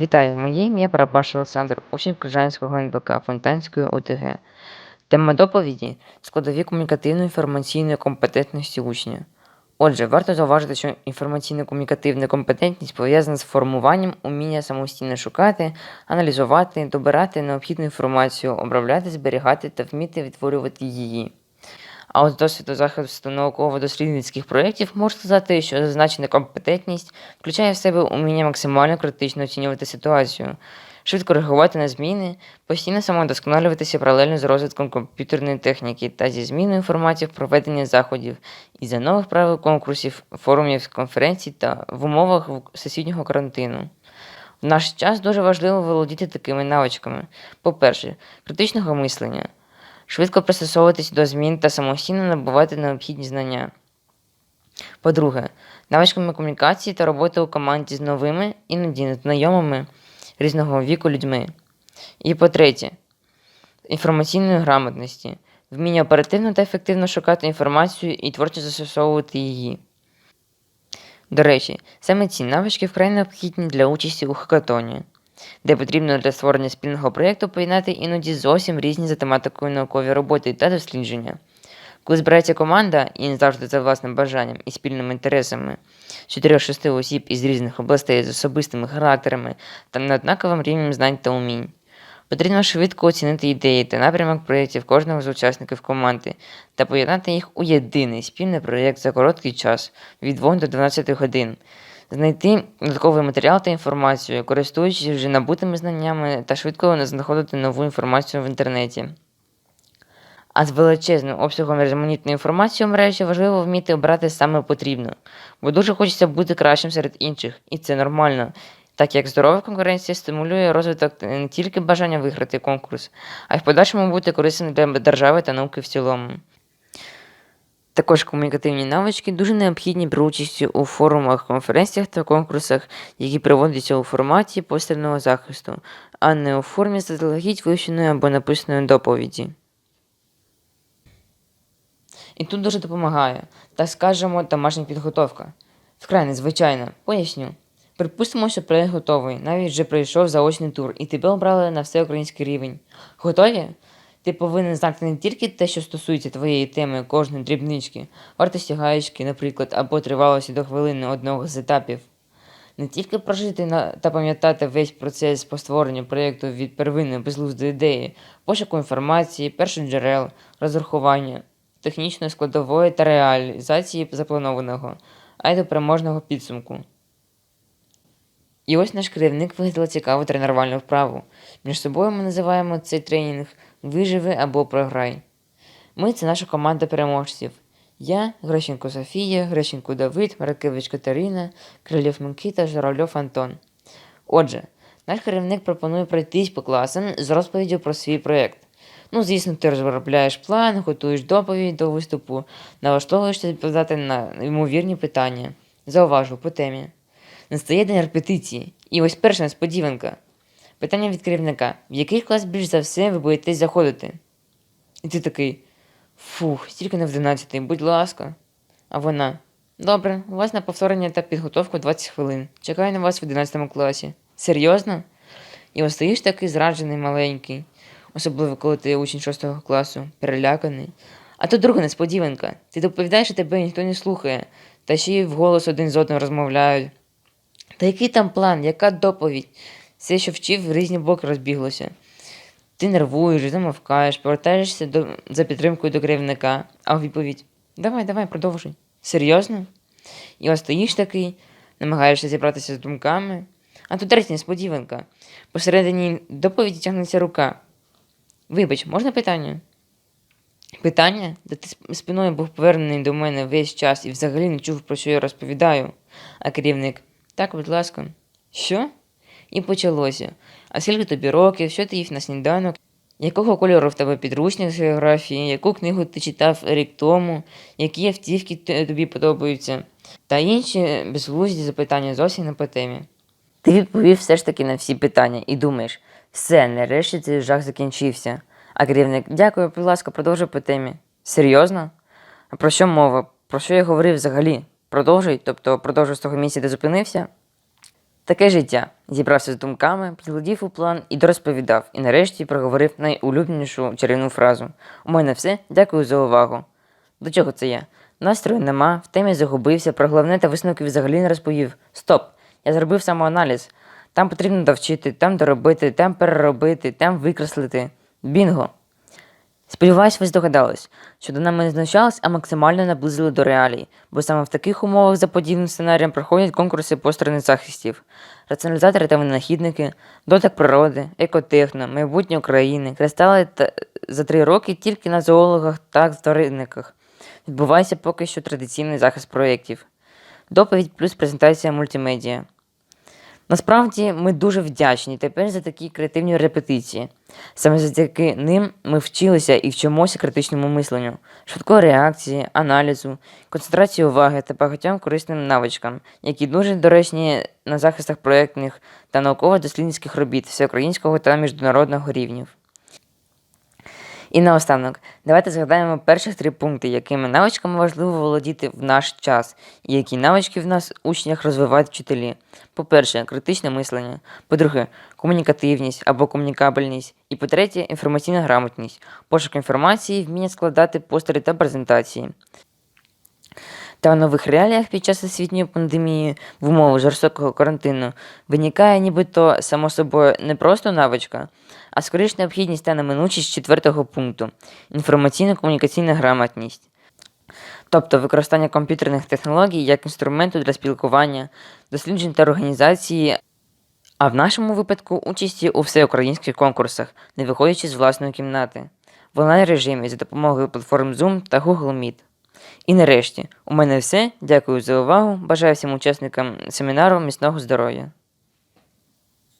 Вітаю, моє ім'я Парабаш Олександр, учень Крижанського НБК Фонтанської ОТГ. Тема доповіді складові комунікативно-інформаційної компетентності учня. Отже, варто зауважити, що інформаційно-комунікативна компетентність пов'язана з формуванням уміння самостійно шукати, аналізувати, добирати необхідну інформацію, обробляти, зберігати та вміти відтворювати її. А от досвіду захисту науково-дослідницьких проєктів можна сказати, що зазначена компетентність включає в себе уміння максимально критично оцінювати ситуацію, швидко реагувати на зміни, постійно самодосконалюватися паралельно з розвитком комп'ютерної техніки та зі зміною інформації в проведенні заходів і за нових правил конкурсів, форумів, конференцій та в умовах всесвітнього карантину. В наш час дуже важливо володіти такими навичками. По-перше, критичного мислення швидко пристосовуватись до змін та самостійно набувати необхідні знання. По-друге, навичками комунікації та роботи у команді з новими, іноді незнайомими різного віку людьми. І по-третє, інформаційної грамотності, вміння оперативно та ефективно шукати інформацію і творчо застосовувати її. До речі, саме ці навички вкрай необхідні для участі у хакатоні де потрібно для створення спільного проєкту поєднати іноді зовсім різні за тематикою наукові роботи та дослідження. Коли збирається команда, і не завжди за власним бажанням і спільними інтересами, з 4-6 осіб із різних областей з особистими характерами та неоднаковим рівнем знань та умінь. Потрібно швидко оцінити ідеї та напрямок проєктів кожного з учасників команди та поєднати їх у єдиний спільний проєкт за короткий час від 2 до 12 годин, знайти додатковий матеріал та інформацію, користуючись вже набутими знаннями та швидко знаходити нову інформацію в інтернеті. А з величезним обсягом різноманітної інформації у мережі важливо вміти обрати саме потрібно, бо дуже хочеться бути кращим серед інших, і це нормально, так як здорова конкуренція стимулює розвиток не тільки бажання виграти конкурс, а й в подальшому бути корисним для держави та науки в цілому. Також комунікативні навички дуже необхідні при участі у форумах, конференціях та конкурсах, які проводяться у форматі постерного захисту, а не у формі заздалегідь вивченої або написаної доповіді. І тут дуже допомагає, так скажемо, домашня підготовка. Вкрай незвичайно, поясню. Припустимо, що проєкт готовий, навіть вже пройшов заочний тур, і тебе обрали на всеукраїнський рівень. Готові? Ти повинен знати не тільки те, що стосується твоєї теми кожної дрібнички, вартості гаєчки, наприклад, або тривалості до хвилини одного з етапів. Не тільки прожити та пам'ятати весь процес по створенню проєкту від первинної безглуздої ідеї, пошуку інформації, перших джерел, розрахування, технічної складової та реалізації запланованого, а й до переможного підсумку. І ось наш керівник вигадала цікаву тренувальну вправу. Між собою ми називаємо цей тренінг Виживи або програй. Ми це наша команда переможців. Я, Грещенко Софія, Грещенко Давид, Маракевич Катерина, Крилєв Микита, Журавльов Антон. Отже, наш керівник пропонує пройтись по класам з розповіддю про свій проєкт. Ну, звісно, ти розробляєш план, готуєш доповідь до виступу, налаштовуєшся відповідати на ймовірні питання. Зауважу по темі. Настає день репетиції. І ось перша несподіванка. Питання від керівника: в який клас більш за все ви боїтесь заходити? І ти такий. Фух, стільки не в 11, будь ласка. А вона. Добре, у вас на повторення та підготовку 20 хвилин. Чекаю на вас в 11 класі. Серйозно? І ось стоїш такий зраджений маленький, особливо коли ти учень 6 класу, переляканий. А тут друга несподіванка. Ти доповідаєш, що тебе ніхто не слухає, та ще й вголос один з одним розмовляють. Та який там план, яка доповідь? Все, що вчив, в різні боки розбіглося. Ти нервуєш, замовкаєш, повертаєшся до, за підтримкою до керівника, а у відповідь Давай, давай, продовжуй. Серйозно? І ось стоїш такий, намагаєшся зібратися з думками. А тут третя несподіванка. Посередині доповіді тягнеться рука. Вибач, можна питання? Питання, де ти спиною був повернений до мене весь час і взагалі не чув, про що я розповідаю. А керівник, так, будь ласка, що? І почалося. А скільки тобі років, що ти їв на сніданок? Якого кольору в тебе підручник з географії, яку книгу ти читав рік тому, які автівки тобі подобаються, та інші безглузді запитання зовсім не по темі. Ти відповів все ж таки на всі питання і думаєш, все, нарешті цей жах закінчився. А керівник, дякую, будь ласка, продовжуй по темі. Серйозно? А про що мова? Про що я говорив взагалі? Продовжуй, тобто продовжуй з того місця, де зупинився? Таке життя. Зібрався з думками, підглядів у план і дорозповідав, і нарешті проговорив найулюбленішу чарівну фразу. У мене все, дякую за увагу. До чого це я? Настрою нема, в темі загубився, про головне та висновки взагалі не розповів. Стоп! Я зробив самоаналіз. Там потрібно довчити, там доробити, там переробити, там викреслити. Бінго! Сподіваюсь, ви здогадались, що до нами не знущались, а максимально наблизили до реалій, бо саме в таких умовах за подібним сценарієм проходять конкурси постерних захистів, раціоналізатори та винахідники, дотик природи, екотехно, майбутнє України, кристали та за три роки тільки на зоологах та тваринниках. Відбувається поки що традиційний захист проєктів. Доповідь плюс презентація мультимедіа. Насправді ми дуже вдячні тепер за такі креативні репетиції. Саме завдяки ним ми вчилися і вчимося критичному мисленню, швидкої реакції, аналізу, концентрації уваги та багатьом корисним навичкам, які дуже доречні на захистах проєктних та науково-дослідницьких робіт всеукраїнського та міжнародного рівнів. І наостанок, давайте згадаємо перших три пункти, якими навичками важливо володіти в наш час, і які навички в нас учнях розвивають вчителі. По-перше, критичне мислення. По-друге, комунікативність або комунікабельність. І по-третє, інформаційна грамотність, пошук інформації, вміння складати постери та презентації. Та в нових реаліях під час освітньої пандемії в умовах жорстокого карантину виникає нібито само собою не просто навичка, а скоріш необхідність та неминучість четвертого пункту інформаційно-комунікаційна грамотність. Тобто використання комп'ютерних технологій як інструменту для спілкування, досліджень та організації, а в нашому випадку участі у всеукраїнських конкурсах, не виходячи з власної кімнати, в онлайн-режимі за допомогою платформ Zoom та Google Meet. І нарешті, у мене все. Дякую за увагу. Бажаю всім учасникам семінару міцного здоров'я.